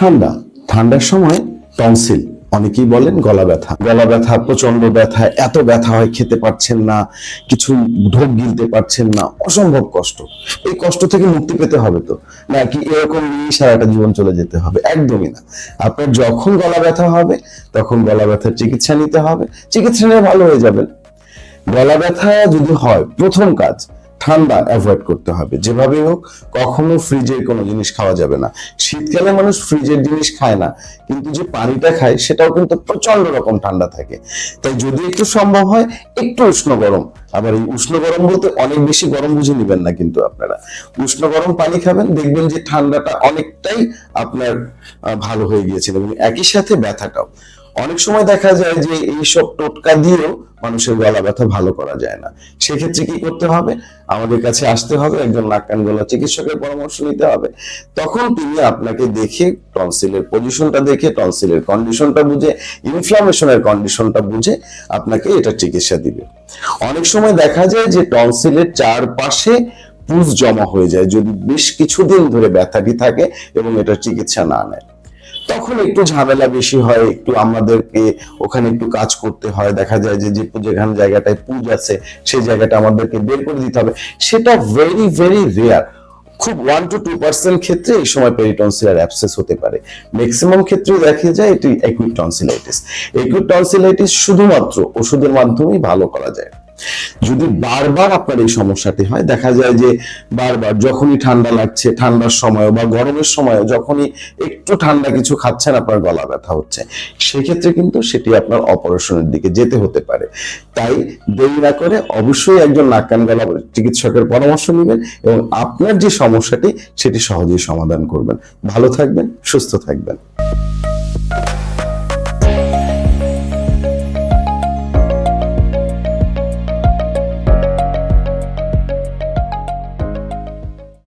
ঠান্ডা। ঠান্ডার সময় টনসিল, অনেকেই বলেন গলা ব্যথা। গলা ব্যথা প্রচণ্ড ব্যথা, এত ব্যথা হয় খেতে পারছেন না, কিছু ঢোক গিলতে পারছেন না, অসম্ভব কষ্ট। এই কষ্ট থেকে মুক্তি পেতে হবে তো। নাকি এরকম নিয়ে সারাটা জীবন চলে যেতে হবে? একদমই না। আপনার যখন গলা ব্যথা হবে, তখন গলা ব্যথার চিকিৎসা নিতে হবে। চিকিৎসা নিয়ে ভালো হয়ে যাবেন। গলা ব্যথা যদি হয়, প্রথম কাজ ঠান্ডা অ্যাভয়েড করতে হবে। যেভাবে হোক, কখনো ফ্রিজের কোনো জিনিস খাওয়া যাবে না। শীতকালে মানুষ ফ্রিজের জিনিস খায় না, কিন্তু যে পানিটা খায়, সেটাও কিন্তু প্রচণ্ড রকম ঠান্ডা থাকে। তাই যদি একটু সম্ভব হয়, একটু উষ্ণ গরম। আবার এই উষ্ণ গরম বলতে অনেক বেশি গরম বুঝে নেবেন না কিন্তু আপনারা। উষ্ণ গরম পানি খাবেন, দেখবেন যে ঠান্ডাটা অনেকটাই আপনার ভালো হয়ে গিয়েছিল। এবং একই সাথে ব্যথাটাও। অনেক সময় দেখা যায় যে এইসব টোটকা দিয়েও মানুষের গলা ব্যথা ভালো করা যায় না। সেক্ষেত্রে কি করতে হবে? আমাদের কাছে আসতে হবে, একজন নাক কান গলা চিকিৎসকের পরামর্শ নিতে হবে। তখন তিনি আপনাকে দেখে টনসিলের পজিশনটা দেখে, টনসিলের কন্ডিশনটা বুঝে ইনফ্লামেশনের কন্ডিশনটা বুঝে আপনাকে এটা চিকিৎসা দিবে। অনেক সময় দেখা যায় যে টনসিলের চারপাশে পুজ জমা হয়ে যায়, যদি বেশ কিছুদিন ধরে ব্যথাটি থাকে এবং এটার চিকিৎসা না নেয়। তখন একটু ঝামেলা বেশি হয়, একটু আমাদেরকে ওখানে একটু কাজ করতে হয়। দেখা যায় যে যেখানে জায়গাটায় পুজ আছে, সেই জায়গাটা আমাদেরকে বের করে দিতে হবে। সেটা ভেরি ভেরি রেয়ার খুব ওয়ান টু টু পার্সেন্ট ক্ষেত্রে এই সময় পেরিটনসিলার অ্যাবসেস হতে পারে। ম্যাক্সিমাম ক্ষেত্রে দেখা যায় এটি অ্যাকুইট টনসিলাইটিস অ্যাকুইট টনসিলাইটিস শুধুমাত্র ওষুধের মাধ্যমেই ভালো করা যায়। যদি বারবার আপনার এই সমস্যাটি হয়, দেখা যায় যে বারবার যখনই ঠান্ডা লাগছে, ঠান্ডার সময় বা গরমের সময় যখনই একটু ঠান্ডা কিছু খাচ্ছেন, আপনার গলা ব্যথা হচ্ছে। সেক্ষেত্রে কিন্তু সেটি আপনার অপারেশনের দিকে যেতে হতে পারে। তাই দেরি না করে অবশ্যই একজন নাক কান গলা চিকিৎসকের পরামর্শ নেবেন এবং আপনার যে সমস্যাটি, সেটি সহজেই সমাধান করবেন। ভালো থাকবেন, সুস্থ থাকবেন।